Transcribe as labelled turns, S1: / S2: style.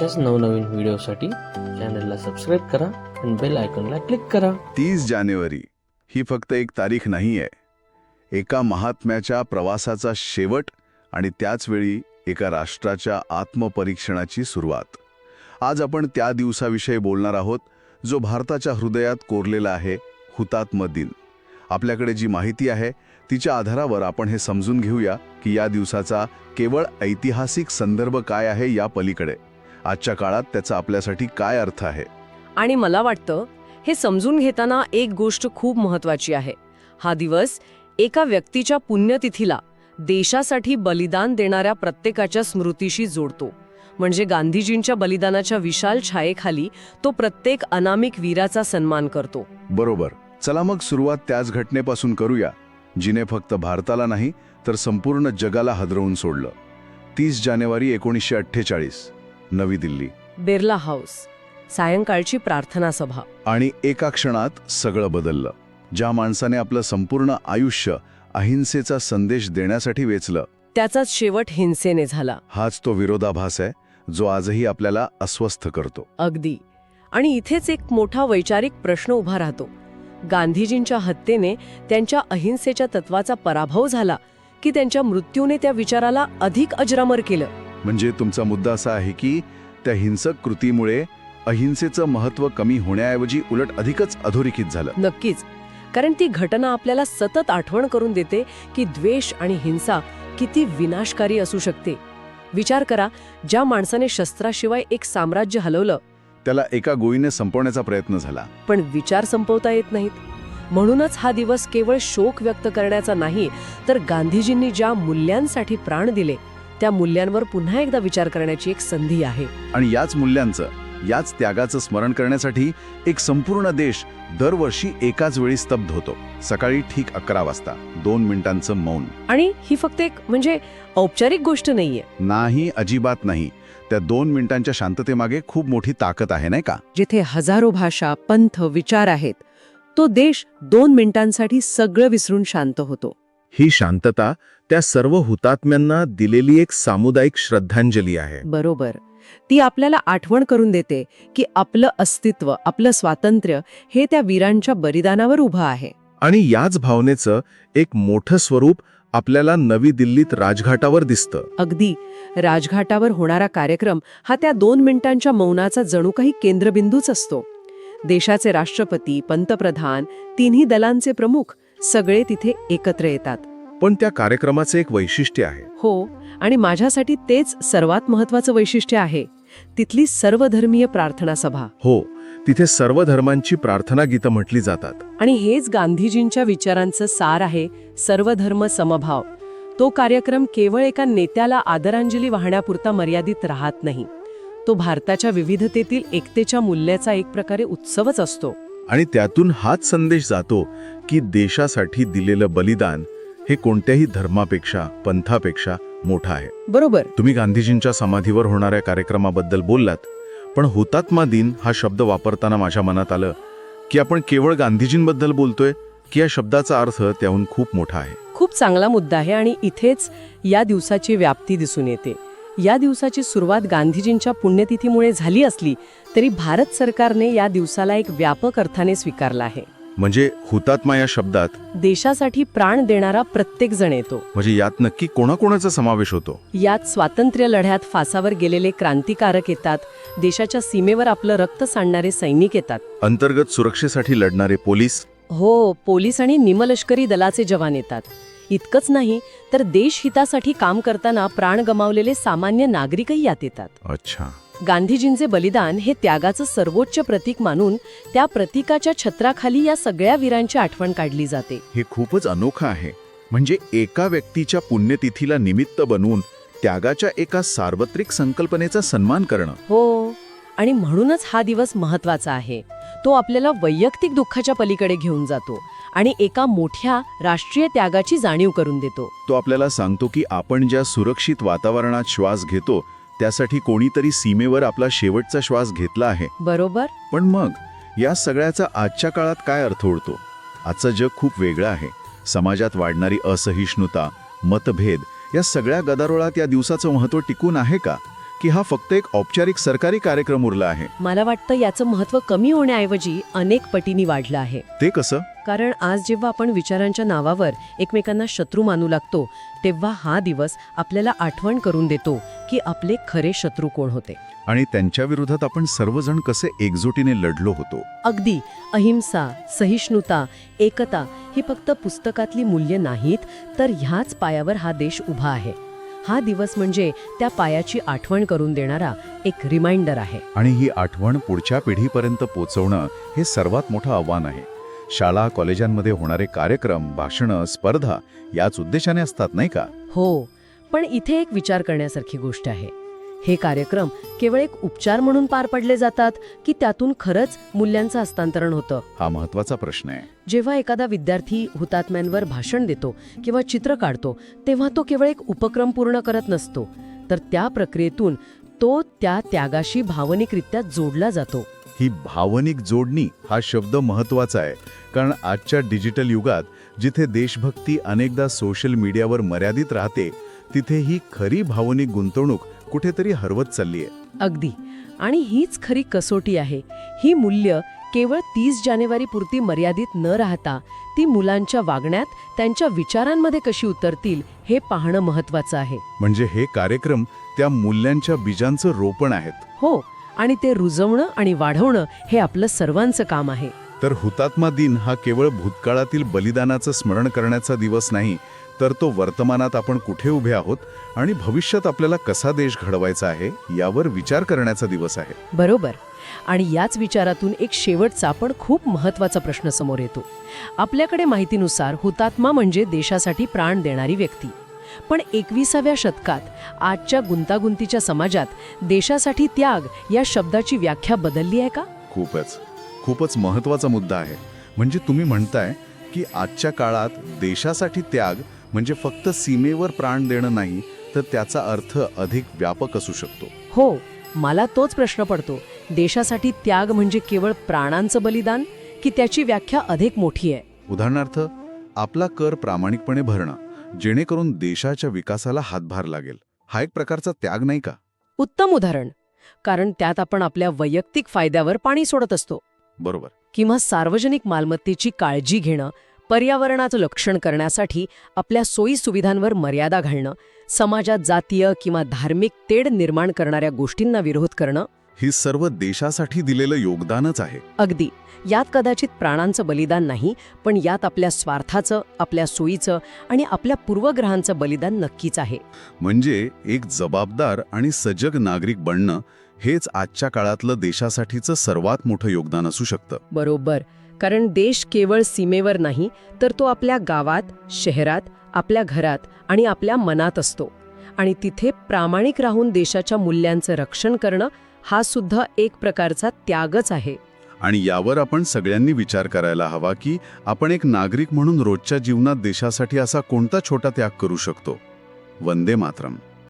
S1: अशाच नवनवीन व्हिडिओसाठी चॅनलला सबस्क्राईब करा आणि बेल आयकॉनला क्लिक करा.
S2: तीस जानेवारी ही फक्त एक तारीख नाही आहे एका महात्म्याच्या प्रवासाचा शेवट आणि त्याचवेळी एका राष्ट्राच्या आत्मपरीक्षणाची सुरुवात. आज आपण त्या दिवसाविषयी बोलणार आहोत जो भारताच्या हृदयात कोरलेला आहे हुतात्म दिन. आपल्याकडे जी माहिती आहे तिच्या आधारावर आपण हे समजून घेऊया की या दिवसाचा केवळ ऐतिहासिक संदर्भ काय आहे या पलीकडे. आजच्या काळात त्याचा आपल्यासाठी काय अर्थ आहे?
S3: आणि मला वाटतं हे समजून घेताना एक गोष्ट खूप महत्वाची आहे. हा दिवस एका व्यक्तीच्या पुण्यतिथीला देशासाठी बलिदान देणाऱ्या प्रत्येकाच्या स्मृतीशी जोडतो. म्हणजे गांधीजींच्या बलिदानाच्या विशाल छायेखाली तो प्रत्येक अनामिक वीराचा सन्मान करतो.
S2: बरोबर. चला मग सुरुवात त्याच घटनेपासून करूया जिने फक्त भारताला नाही तर संपूर्ण जगाला हदरवून सोडलं. तीस जानेवारी एकोणीसशे अठ्ठेचाळीस. नवी दिल्ली.
S3: बिर्ला हाऊस सायंकाळची प्रार्थना सभा.
S2: आणि एका क्षणात सगळं बदललं. ज्या माणसाने आपलं संपूर्ण आयुष्य अहिंसेचा संदेश देण्यासाठी वेचलं
S3: त्याचाच शेवट हिंसेने झाला.
S2: हाच तो विरोधाभास आहे जो आजही आपल्याला अस्वस्थ करतो.
S3: अगदी. आणि इथेच एक मोठा वैचारिक प्रश्न उभा राहतो. गांधीजींच्या हत्येने त्यांच्या अहिंसेच्या तत्वाचा पराभव झाला की त्यांच्या मृत्यूने त्या विचाराला अधिक अजरामर केलं?
S2: म्हणजे तुमचा मुद्दा असा आहे की त्या हिंसक कृतीमुळे अहिंसेचं महत्त्व कमी होण्याऐवजी उलट अधिकच अधोरेखित झालं.
S3: नक्कीच. कारण ती घटना आपल्याला सतत आठवण करून देते की द्वेष आणि हिंसा किती विनाशकारी असू शकते. विचार करा ज्या माणसाने शस्त्राशिवाय एक साम्राज्य हलवलं.
S2: त्याला एका गोळीने संपवण्याचा प्रयत्न झाला.
S3: पण विचार संपवता येत नाहीत. म्हणूनच हा दिवस केवळ शोक व्यक्त करण्याचा नाही तर गांधीजींनी ज्या मूल्यांसाठी प्राण दिले त्या मूल्यांवर पुन्हा एकदा विचार करण्याची एक संधी आहे.
S2: आणि याच मूल्यांचं याच त्यागाचं स्मरण करण्यासाठी एक संपूर्ण देश दरवर्षी एकाच वेळी स्तब्ध होतो. सकाळी ठीक अकरा वाजता दोन मिनिटांचं मौन.
S3: आणि ही फक्त एक म्हणजे औपचारिक गोष्ट नाहीये.
S2: नाही अजिबात नाही. त्या दोन मिनिटांच्या शांततेमागे खूप मोठी ताकद आहे नाही का?
S3: जिथे हजारो भाषा पंथ विचार आहेत तो देश दोन मिनिटांसाठी सगळं विसरून शांत होतो.
S4: ही शांतता त्या सर्व हुतात्म्यांना दिलेली एक सामुदायिक श्रद्धांजली आहे.
S3: बरोबर. ती आपल्याला आठवण करून देते की आपलं अस्तित्व आपलं स्वातंत्र्य हे त्या वीरांच्या बलिदानावर उभं आहे.
S4: आणि याच भावनेचं एक मोठं स्वरूप आपल्याला नवी दिल्लीत राजघाटावर दिसतं.
S3: अगदी. राजघाटावर होणारा कार्यक्रम हा त्या दोन मिनिटांच्या मौनाचा जणू काही केंद्रबिंदूच असतो. देशाचे राष्ट्रपती पंतप्रधान तिन्ही दलांचे प्रमुख सगळे तिथे एकत्र येतात.
S4: पण त्या कार्यक्रमाचं एक वैशिष्ट्य आहे.
S3: हो आणि माझ्यासाठी तेच सर्वात महत्वाचं वैशिष्ट्य आहे. तिथली सर्वधर्मीय प्रार्थना सभा.
S4: हो तिथे सर्व धर्मांची प्रार्थना गीतं म्हटली जातात.
S3: आणि हेच गांधीजींच्या विचारांचं सार आहे सर्वधर्म समभाव. तो कार्यक्रम केवळ एका नेत्याला आदरांजली वाहण्यापुरता मर्यादित राहत नाही. तो भारताच्या विविधतेतील एकतेच्या मूल्याचा एक प्रकारे उत्सवच असतो.
S4: आणि त्यातून हाच संदेश जातो की देशासाठी दिलेलं बलिदान हे कोणत्याही धर्मापेक्षा पंथापेक्षा मोठं आहे.
S3: बरोबर.
S4: तुम्ही गांधीजींच्या समाधीवर होणाऱ्या कार्यक्रमाबद्दल बोललात पण हुतात्मा दिन हा शब्द वापरताना माझ्या मनात आलं की आपण केवळ गांधीजींबद्दल बोलतोय की या शब्दाचा अर्थ त्याहून खूप मोठा आहे.
S3: खूप चांगला मुद्दा आहे आणि इथेच या दिवसाची व्याप्ती दिसून येते. या दिवसाची सुरुवात गांधीजींच्या पुण्यतिथीमुळे झाली असली तरी भारत सरकारने या दिवसाला एक व्यापक अर्थाने स्वीकारला आहे.
S4: म्हणजे हुतात्मा या शब्दात?
S3: देशासाठी प्राण देणारा प्रत्येक जण येतो.
S4: म्हणजे यात नक्की कोणाकोणाचा समावेश होतो?
S3: यात स्वातंत्र्य लढ्यात फासावर गेलेले क्रांतिकारक येतात देशाच्या सीमेवर आपलं रक्त सांडणारे सैनिक येतात.
S4: अंतर्गत सुरक्षेसाठी लढणारे पोलीस?
S3: हो पोलीस आणि निमलष्करी दलाचे जवान येतात. इतकंच नाही तर देशहितासाठी काम करताना प्राण गमावलेले सामान्य नागरिकही यात येतात.
S4: अच्छा.
S3: गांधीजींचे बलिदान हे त्यागाचं सर्वोच्च प्रतीक मानून त्या प्रतीकाच्या छत्राखाली या सगळ्या वीरांची आठवण काढली जाते.
S4: हे खूपच अनोखं आहे. म्हणजे एका व्यक्तीच्या पुण्यतिथीला निमित्त बनवून त्यागाच्या एका सार्वत्रिक संकल्पनेचा सन्मान करणं.
S3: हो आणि म्हणूनच हा दिवस महत्त्वाचा आहे. तो आपल्याला वैयक्तिक दुःखाच्या पलीकडे घेऊन जातो. आणि एका मोठ्या राष्ट्रीय त्यागाची जाणीव करून देतो.
S2: तो आपल्याला सांगतो की आपण ज्या सुरक्षित वातावरणात श्वास घेतो त्यासाठी कोणीतरी सीमेवर आपला शेवटचा श्वास घेतला आहे.
S3: बरोबर?
S2: पण मग या सगळ्याचा आजच्या काळात काय अर्थ उरतो आजचं जग खूप वेगळं आहे. समाजात वाढणारी असहिष्णुता मतभेद या सगळ्या गदारोळात या दिवसाचं महत्त्व टिकून आहे का?
S4: की हा फक्त एक औपचारिक सरकारी कार्यक्रम उरला आहे.
S3: मला वाटतं याचं महत्त्व कमी होण्याऐवजी अनेक पटींनी वाढलं आहे.
S4: ते कसं?
S3: कारण आज जेव्हा आपण विचारांच्या नावावर एकमेकांना शत्रू मानू लागतो तेव्हा हा दिवस आपल्याला आठवण करून देतो की आपले खरे शत्रू कोण होते.
S4: आणि त्यांच्या विरोधात आपण सर्वजण कसे एकजुटीने लढलो होतो?
S3: अगदी अहिंसा सहिष्णुता एकता ही फक्त पुस्तकातली मूल्य नाहीत तर ह्याच पायावर हा देश उभा आहे. हा दिवस म्हणजे त्या पायाची आठवण करून देणारा एक रिमाइंडर आहे.
S4: आणि ही आठवण पुढच्या पिढीपर्यंत पोचवणं हे सर्वात मोठं आव्हान आहे. शाळा कॉलेजांमध्ये होणारे कार्यक्रम भाषणं स्पर्धा याच उद्देशाने असतात नाही का?
S3: हो पण इथे एक विचार करण्यासारखी गोष्ट आहे. हे कार्यक्रम केवळ एक उपचार म्हणून पार पडले जातात की त्यातून खरंच मूल्यांचं हस्तांतरण होतं?
S4: हा महत्त्वाचा प्रश्न आहे.
S3: जेव्हा एखादा विद्यार्थी हुतात्म्यांवर भाषण देतो किंवा चित्र काढतो तेव्हा तो केवळ एक उपक्रम पूर्ण करत नसतो. तर त्या प्रक्रियेतून तो त्या त्यागाशी भावनिकरित्या जोडला जातो.
S4: ही भावनिक जोडणी हा शब्द महत्त्वाचा आहे कारण आजच्या डिजिटल युगात जिथे देशभक्ती अनेकदा सोशल मीडियावर मर्यादित राहते तिथे ही खरी भावनिक गुंतवणूक कुठेतरी हरवत चालली आहे
S3: अगदी. आणि हीच खरी कसोटी आहे. ही मूल्य केवळ तीस जानेवारी पुरती मर्यादित न राहता ती मुलांच्या वागण्यात त्यांच्या विचारांमध्ये कशी उतरतील हे पाहणं महत्वाचं आहे.
S4: म्हणजे हे कार्यक्रम त्या मूल्यांच्या बीजांचं रोपण आहेत.
S3: हो. आणि ते रुजवणं आणि वाढवणं हे आपलं सर्वांचं काम आहे.
S4: तर हुतात्मा दिन हा केवळ भूतकाळातील बलिदानाचं स्मरण करण्याचा दिवस नाही तर तो वर्तमानात आपण कुठे उभे आहोत आणि भविष्यात आपल्याला कसा देश घडवायचा आहे यावर विचार करण्याचा दिवस आहे.
S3: बरोबर. आणि याच विचारातून एक शेवटचा पण खूप महत्त्वाचा प्रश्न समोर येतो. आपल्याकडे माहितीनुसार हुतात्मा म्हणजे देशासाठी प्राण देणारी व्यक्ती. पण एकविसाव्या शतकात आजच्या गुंतागुंतीच्या समाजात देशासाठी त्याग या शब्दाची व्याख्या बदलली आहे का?
S4: खूपच. खूपच महत्त्वाचा मुद्दा आहे. म्हणजे तुम्ही म्हणताय की आजच्या काळात देशासाठी त्याग म्हणजे फक्त सीमेवर प्राण देणं नाही तर त्याचा अर्थ अधिक व्यापक असू शकतो.
S3: हो मला तोच प्रश्न पडतो. देशासाठी त्याग म्हणजे केवळ प्राणांचं बलिदान? की त्याची व्याख्या अधिक मोठी आहे?
S4: उदाहरणार्थ आपला कर प्रामाणिकपणे भरणं जेणेकरून देशाच्या विकासाला हातभार लागेल. हा एक प्रकारचा त्याग नाही का?
S3: उत्तम उदाहरण. कारण त्यात आपण आपल्या वैयक्तिक फायद्यावर पाणी सोडत असतो.
S4: बरोबर.
S3: किंवा सार्वजनिक मालमत्तेची काळजी घेणं पर्यावरणाचं लक्षण करण्यासाठी आपल्या सोयी सुविधांवर मर्यादा घालणं समाजात जातीय किंवा धार्मिक तेढ निर्माण करणाऱ्या गोष्टींना विरोध करणं.
S4: ही सर्व देशासाठी दिलेलं योगदानच आहे.
S3: अगदी. यात कदाचित प्राणांचं बलिदान नाही पण यात आपल्या स्वार्थाचं आपल्या सोयीचं आणि आपल्या पूर्वग्रहांचं बलिदान नक्कीच आहे.
S4: म्हणजे एक जबाबदार आणि सजग नागरिक बनणं हेच आजच्या काळातलं देशासाठीचं सर्वात मोठं योगदान असू शकतं.
S3: बरोबर. कारण देश केवळ सीमेवर नाही तर तो आपल्या गावात शहरात आपल्या घरात आणि आपल्या मनात असतो. आणि तिथे प्रामाणिक राहून देशाच्या मूल्यांचं रक्षण करणं हा सुद्धा एक प्रकारचा त्यागच आहे.
S4: आणि यावर आपण सगळ्यांनी विचार करायला हवा की आपण एक नागरिक म्हणून रोजच्या जीवनात देशासाठी असा कोणता छोटा त्याग करू शकतो? वंदे मातरम.